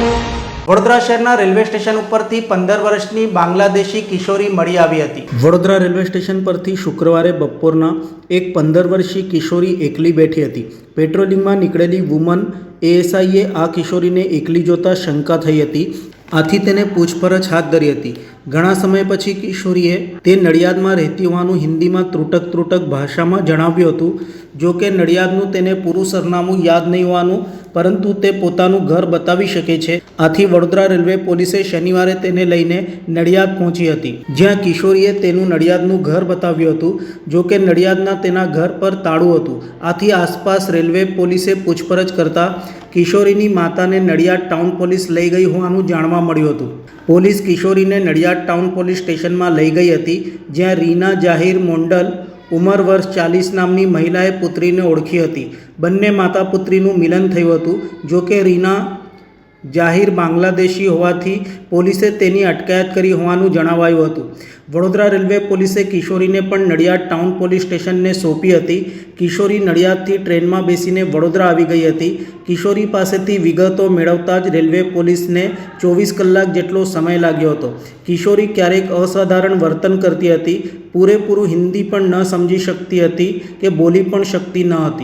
વડોદરા શહેરના railway station ઉપરથી પંદર વર્ષની બાંગ્લાદેશી કિશોરી મળી આવી હતી. વડોદરા રેલવે સ્ટેશન પરથી શુક્રવારે બપોરના એક પંદર વર્ષીય કિશોરી એકલી બેઠી હતી. પેટ્રોલિંગમાં નીકળેલી વુમન એએસઆઈએ આ કિશોરીને એકલી જોતા શંકા થઈ હતી. આથી તેને પૂછપરછ હાથ ધરી હતી. ઘણા સમય પછી કિશોરીએ તે નડિયાદમાં રહેતી હોવાનું હિન્દીમાં ત્રુટક ત્રુટક ભાષામાં જણાવ્યું હતું. જો કે નડિયાદનું તેને પૂરું સરનામું યાદ નહીં હોવાનું પરંતુ તે પોતાનું ઘર બતાવી શકે છે. આથી વડોદરા રેલવે પોલીસે શનિવારે તેને લઈને નડિયાદ પહોંચી હતી. જ્યાં કિશોરીએ તેનું નડિયાદનું ઘર બતાવ્યું હતું, જો કે નડિયાદના તેના ઘર પર તાળું હતું. આથી આસપાસ રેલવે પોલીસે પૂછપરછ કરતા કિશોરીની માતાને નડિયાદ ટાઉન પોલીસ લઈ ગઈ હોવાનું જાણવા મળ્યું હતું. પોલીસ કિશોરીને નડિયાદ ટાઉન પોલીસ સ્ટેશનમાં લઈ ગઈ હતી, જ્યાં રીના જાહિર મોંડલ ઉંમર વર્ષ ચાલીસ નામની મહિલાએ પુત્રીને ઓળખી હતી. બંને માતા પુત્રીનું મિલન થયું હતું, જોકે રીના જાહિર બાંગ્લાદેશી હોવાથી પોલીસે તેની અટકાયત કરી હોવાનું જણાવાયું હતું. વડોદરા રેલવે પોલીસે કિશોરીને પણ નડિયાદ ટાઉન પોલીસ સ્ટેશનને સોંપી હતી. કિશોરી નડિયાદથી ટ્રેનમાં બેસીને વડોદરા આવી ગઈ હતી. કિશોરી પાસેથી વિગતો મેળવતા જ રેલવે પોલીસને ચોવીસ કલાક જેટલો સમય લાગ્યો હતો. કિશોરી ક્યારેક અસાધારણ વર્તન કરતી હતી. પૂરેપૂરું હિન્દી પણ ન સમજી શકતી હતી કે બોલી પણ શકતી ન હતી.